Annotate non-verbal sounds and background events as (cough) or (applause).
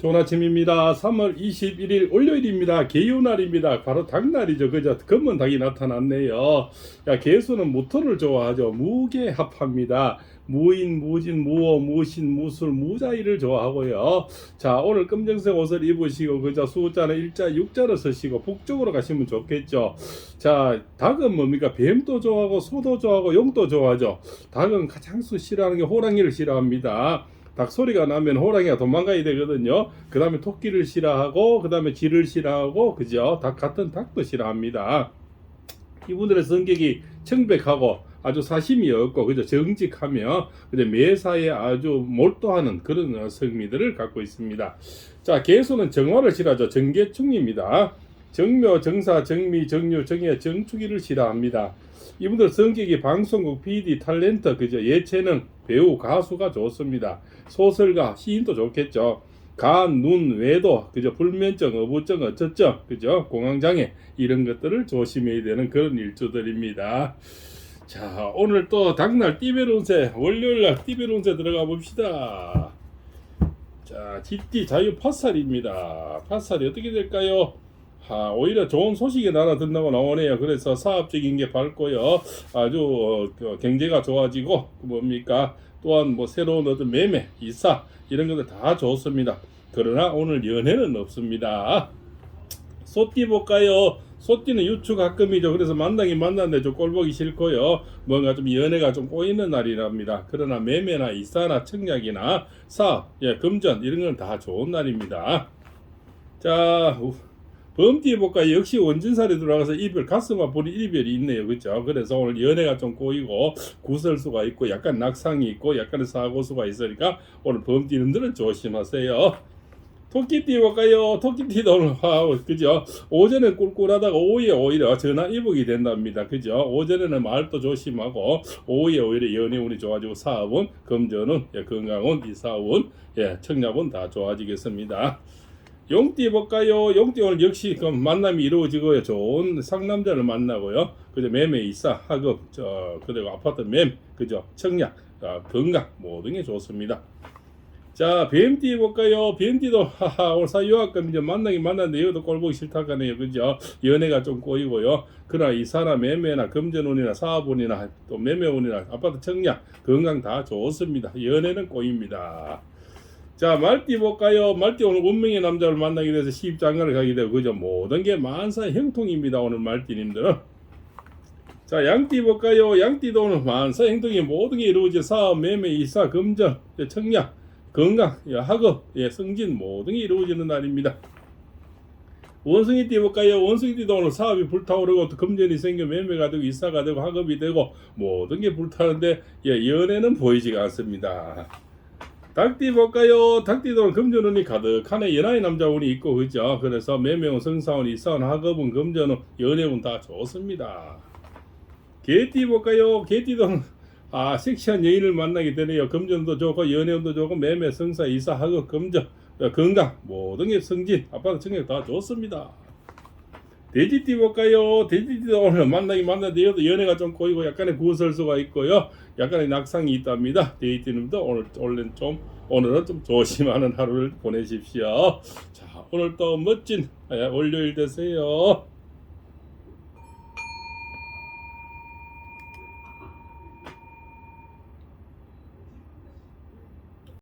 좋은 아침입니다. 3월 21일 월요일입니다. 개요날입니다. 바로 닭날이죠. 그죠? 검은 닭이 나타났네요. 야, 개수는 모토를 좋아하죠. 무게합합니다. 무인, 무진, 무어, 무신, 무술, 무자이를 좋아하고요. 자, 오늘 검정색 옷을 입으시고, 그죠? 수자는 일자, 육자를 쓰시고, 북쪽으로 가시면 좋겠죠. 자, 닭은 뭡니까? 뱀도 좋아하고, 소도 좋아하고, 용도 좋아하죠. 닭은 가장 수 싫어하는 게 호랑이를 싫어합니다. 닭 소리가 나면 호랑이가 도망가야 되거든요. 그 다음에 토끼를 싫어하고, 그 다음에 쥐를 싫어하고, 그죠? 닭 같은 닭도 싫어합니다. 이분들의 성격이 청백하고 아주 사심이 없고 그죠 정직하며 그죠 매사에 아주 몰두하는 그런 성미들을 갖고 있습니다. 자 개수는 정화를 싫어하죠 정계충입니다. 정묘, 정사, 정미, 정유, 정예, 정축이를 싫어합니다. 이분들 성격이 방송국, PD, 탤런트, 그죠 예체능, 배우, 가수가 좋습니다. 소설가, 시인도 좋겠죠. 간, 눈, 외도, 그죠? 불면증, 어부증, 어쩌증, 그죠? 공황장애 이런 것들을 조심해야 되는 그런 일주들입니다. 자, 오늘 또 닭날 띠베론세 월요일날 띠베론세 들어가 봅시다. 자, GT 자유 팥살입니다. 팥살이 어떻게 될까요? 아, 오히려 좋은 소식이 나라 든다고 나오네요. 그래서 사업적인 게 밝고요. 아주 어, 그 경제가 좋아지고 뭡니까? 또한 뭐 새로운 어떤 매매, 이사 이런 것들 다 좋습니다. 그러나 오늘 연애는 없습니다. 소띠 볼까요? 소띠는 유추 가끔이죠. 그래서 만나긴 만났는데 좀 꼴보기 싫고요. 뭔가 좀 연애가 좀 꼬이는 날이랍니다. 그러나 매매나 이사나 청약이나 사업, 예, 금전 이런 건 다 좋은 날입니다. 자, 우- 범띠 볼까요? 역시 원진살이 들어가서 이별 가슴 아픈 이별이 있네요. 그렇죠? 그래서 오늘 연애가 좀 꼬이고 구설수가 있고 약간 낙상이 있고 약간의 사고수가 있으니까 오늘 범띠님들은 조심하세요. 토끼띠 볼까요? 토끼띠도 오늘 아, 그죠? 오전에 꿀꿀하다가 오후에 오히려 전화 이복이 된답니다. 그죠? 오전에는 말도 조심하고 오후에 오히려 연애운이 좋아지고 사업운, 금전운, 예, 건강운, 이사운, 예, 청약운 다 좋아지겠습니다. 용띠 볼까요? 용띠 오늘 역시 그 만남이 이루어지고요. 좋은 상남자를 만나고요. 그죠? 매매, 이사, 학업, 저 그리고 아파트 맴, 그죠? 청약, 아, 건강 모든 게 좋습니다. 자, BMT 볼까요? BMT도 (laughs) 하하 오늘 사유학금 이제 만나긴 만났는데 이것도 꼴보기 싫다가네요, 그죠? 연애가 좀 꼬이고요. 그러나 이 사람 매매나 금전운이나 사업운이나 또 매매운이나 아파트 청약 건강 다 좋습니다. 연애는 꼬입니다. 자, 말띠 볼까요? 말띠 오늘 운명의 남자를 만나게 돼서 시집장가를 가게 되고 그죠? 모든 게 만사 형통입니다. 오늘 말띠님들은. 자, 양띠 볼까요? 양띠도 오늘 만사 행동이 모든 게 이루어져 사업, 매매, 이사, 금전, 청약, 건강, 예, 학업, 예, 승진 모든 게 이루어지는 날입니다. 원숭이 띠 볼까요? 원숭이 띠도 오늘 사업이 불타오르고 또 금전이 생겨 매매가 되고 이사가 되고 학업이 되고 모든 게 불타는데 예, 연애는 보이지가 않습니다. 닭띠 볼까요? 오늘 금전운이 가득하네. 연하의 남자운이 있고 그죠? 그래서 매매운, 성사운, 이사운, 학업운, 금전운, 연애운 다 좋습니다. 개띠 볼까요? 개띠도 아 섹시한 여인을 만나게 되네요. 금전도 좋고 연애운도 좋고 매매, 성사, 이사, 학업, 금전, 어, 건강 모든 게 승진, 아빠도 청약 다 좋습니다. 돼지띠 볼까요? 돼지띠도 오늘 만나기 이것도 연애가 좀 꼬이고 약간의 구설수가 있고요. 약간의 낙상이 있답니다. 돼지띠님도 오늘 오늘은 좀 오늘은 좀 조심하는 하루를 보내십시오. 자 오늘 또 멋진 예, 월요일 되세요.